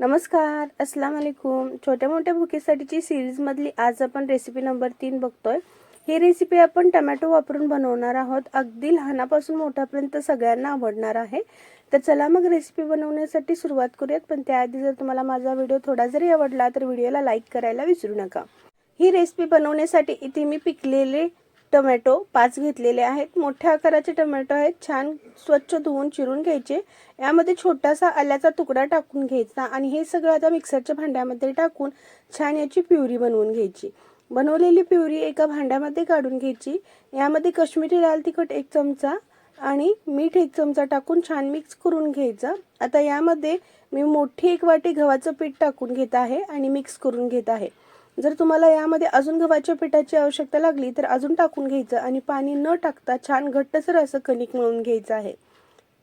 नमस्कार अस्सलाम वालेकुम. छोट्या मोठ्या भुकेसाठीची सिरीजमधली आज आपण रेसिपी नंबर तीन बघतोय. ही रेसिपी आपण टमॅटो वापरून बनवणार आहोत. अगदी लहानापासून मोठ्यापर्यंत सगळ्यांना आवडणार आहे. तर चला मग रेसिपी बनवण्यासाठी सुरुवात करूयात. पण त्याआधी जर तुम्हाला माझा व्हिडिओ थोडा जरी आवडला तर व्हिडिओला लाईक करायला विसरू नका. ही रेसिपी बनवण्यासाठी इथे मी पिकलेले टोमॅटो पाच घेतलेले आहेत. मोठ्या आकाराचे टोमॅटो आहेत. छान स्वच्छ धुवून चिरून घ्यायचे. यामध्ये छोटासा आल्याचा तुकडा टाकून घ्यायचा आणि हे सगळं आता मिक्सरच्या भांड्यामध्ये टाकून छान याची प्युरी बनवून घ्यायची. बनवलेली प्युरी एका भांड्यामध्ये काढून घ्यायची. यामध्ये कश्मीरी लाल तिखट एक चमचा आणि मीठ एक चमचा टाकून छान मिक्स करून घ्यायचं. आता यामध्ये मी मोठी एक वाटी गव्हाचं पीठ टाकून घेत आहे आणि मिक्स करून घेत आहे. जर तुम्हाला यामध्ये अजून गव्हाच्या पिठाची आवश्यकता लागली तर अजून टाकून घ्यायचं आणि पाणी न टाकता छान घट्टसर असं कणिक मळून घ्यायचं आहे.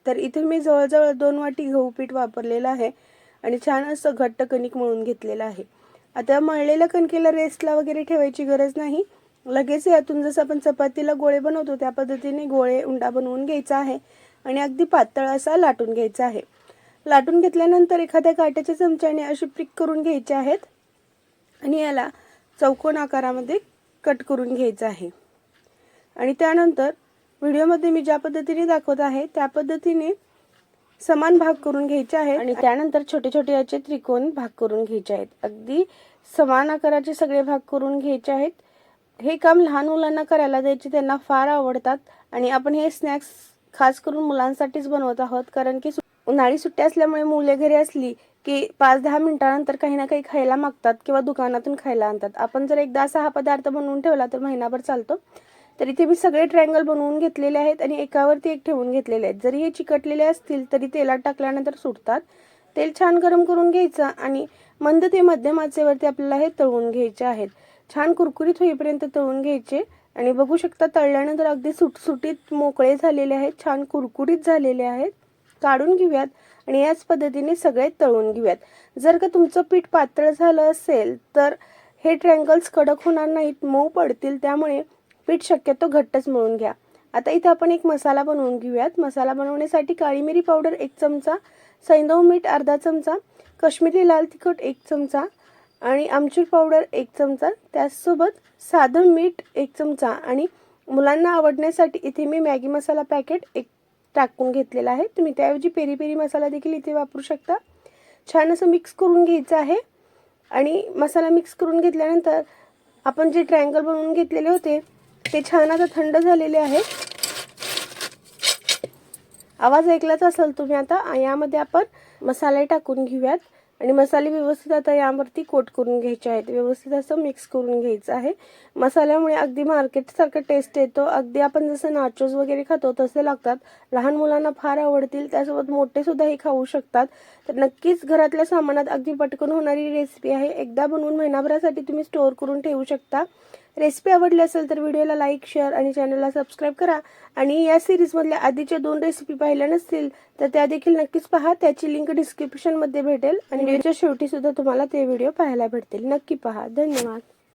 तर इथे मी जवळजवळ दोन वाटी गहू पीठ वापरलेलं आहे आणि छान असं घट्ट कणिक मळून घेतलेलं आहे. आता मळलेल्या कणकेला रेस्टला वगैरे ठेवायची गरज नाही. लगेच यातून जसं आपण चपातीला गोळे बनवतो त्या पद्धतीने गोळे उंडा बनवून घ्यायचा आहे आणि अगदी पातळ असा लाटून घ्यायचा आहे. लाटून घेतल्यानंतर एखाद्या काट्याच्या चमच्याने अशी प्रिक करून घ्यायचे आहेत. आणि याला चौकोन आकारामध्ये कट करून घ्यायचं आहे. आणि त्यानंतर व्हिडिओमध्ये मी ज्या पद्धतीने दाखवत आहे त्या पद्धतीने समान भाग करून घ्यायचे आहे आणि त्यानंतर छोटे छोटे याचे त्रिकोण भाग करून घ्यायचे आहेत. अगदी समान आकाराचे सगळे भाग करून घ्यायचे आहेत. हे काम लहान मुलांना करायला द्यायचे त्यांना फार आवडतात. आणि आपण हे स्नॅक्स खास करून मुलांसाठीच बनवत आहोत कारण की उन्हाळी सुट्टी असल्यामुळे मुले घरी असली की पाच दहा मिनिटानंतर काही ना काही खायला मागतात किंवा दुकानातून खायला आणतात. आपण जर एकदा असा हा पदार्थ बनवून ठेवला तर महिनाभर चालतो. तर इथे मी सगळे ट्रँगल बनवून घेतलेले आहेत आणि एकावरती एक ठेवून घेतलेले आहेत. जरी हे चिकटलेले असतील तरी तेलात टाकल्यानंतर सुटतात. तेल छान गरम करून घ्यायचं आणि मंद ते मध्यम आचेवरती आपल्याला हे तळून घ्यायचे आहेत. छान कुरकुरीत होईपर्यंत तळून घ्यायचे आणि बघू शकता तळल्यानंतर अगदी सुटसुटीत मोकळे झालेले आहेत. छान कुरकुरीत झालेले आहेत. काढून घेऊयात आणि याच पद्धतीने सगळे तळून घेऊयात. जर का तुमचं पीठ पातळ झालं असेल तर हे ट्रँगल्स कडक होणार नाहीत मऊ पडतील त्यामुळे पीठ शक्यतो घट्टच मळून घ्या. आता इथं आपण एक मसाला बनवून घेऊयात. मसाला बनवण्यासाठी काळी मिरी पावडर एक चमचा सैंदव मीठ अर्धा चमचा कश्मीरी लाल तिखट एक चमचा आणि आमचूर पावडर एक चमचा. त्याचसोबत साधं मीठ एक चमचा आणि मुलांना आवडण्यासाठी इथे मी मॅगी मसाला पॅकेट एक टाकून घेतलेला आहे. तुम्ही त्याऐवजी पेरी पेरी मसाला देखील इथे वापरू शकता. छान असं मिक्स करून घ्यायचं आहे. आणि मसाला मिक्स करून घेतल्यानंतर आपण जे ट्रायंगल बनवून घेतलेले होते ते छान आता थंड झालेले आहे. आवाज ऐकलाच असेल तुम्ही आता यामध्ये आपण मसाले टाकून घेऊयात. आणि मसाले व्यवस्थित आता यावरती कोट करून घ्यायचे आहेत. व्यवस्थित असं मिक्स करून घ्यायचं आहे. मसाल्यामुळे अगदी मार्केटसारखा टेस्ट येतो. अगदी आपण जसं नाचोज वगैरे खातो तसे लागतात. लहान मुलांना फार आवडतील. त्यासोबत मोठे सुद्धा हे खाऊ शकतात. तर नक्कीच घरातल्या सामानात अगदी पटकन होणारी रेसिपी आहे. एकदा बनवून महिनाभरासाठी तुम्ही स्टोअर करून ठेवू शकता. रेसिपी आवडली असेल तर व्हिडिओला लाईक शेअर आणि चॅनलला सबस्क्राईब करा. आणि या सिरीजमधल्या आधीच्या दोन रेसिपी पाहिल्या नसतील तर त्या देखील नक्कीच पहा. त्याची लिंक डिस्क्रिप्शनमध्ये भेटेल. आणि व्हिडिओच्या शेवटी सुद्धा तुम्हाला ते व्हिडिओ पाहायला भेटतील. नक्की पहा. धन्यवाद.